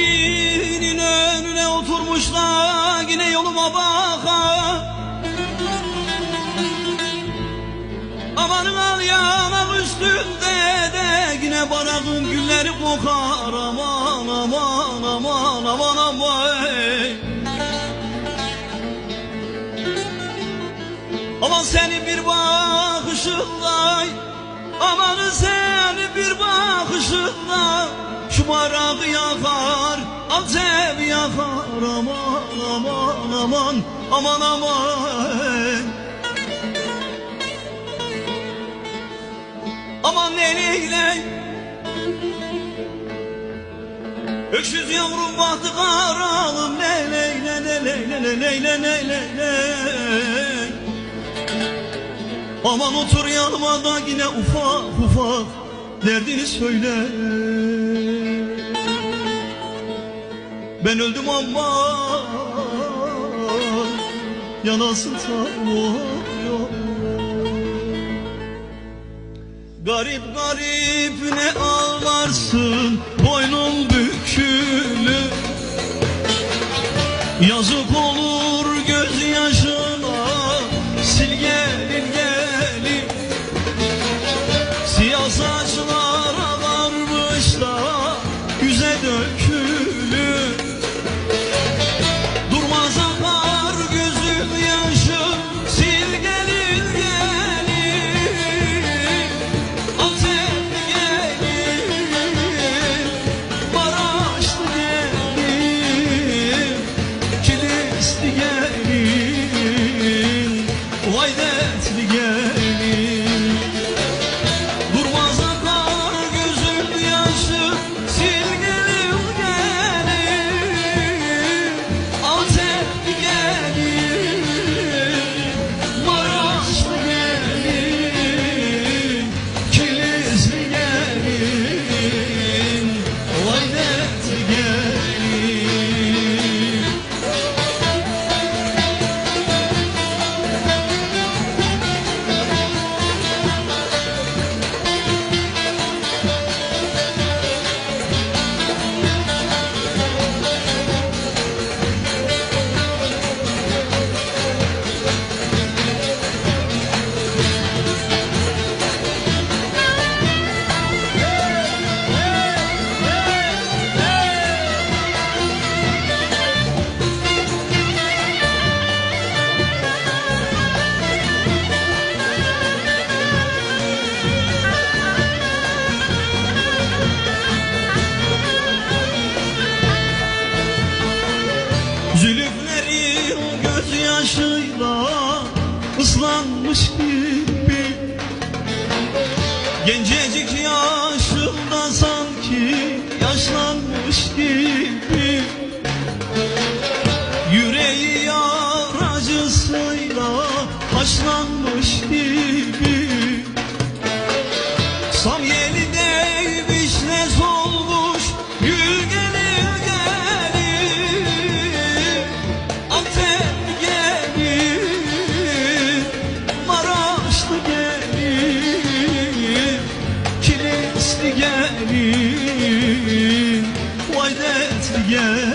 evinin önüne oturmuşlar yine yoluma baka. Amanın al yanak üstünde de yine barakın gülleri kokar. Aman aman aman aman aman. Aman seni bir bakışınla Aman seni bir bakışınla Şu barakı yakar Antep yakar Aman aman aman Aman aman Aman neyle Öksüz yavrum bahtı karalım Ne leyle ne leyle ne leyle ne leyle Aman otur yanıma da yine ufak ufak Derdini söyle Ben öldüm ama Yanasın tanıyor Garip garip ne se ligue Zülüflerin gözyaşıyla ıslanmış gibi. Gencecik yaşımda sanki yaşlanmış gibi yeah.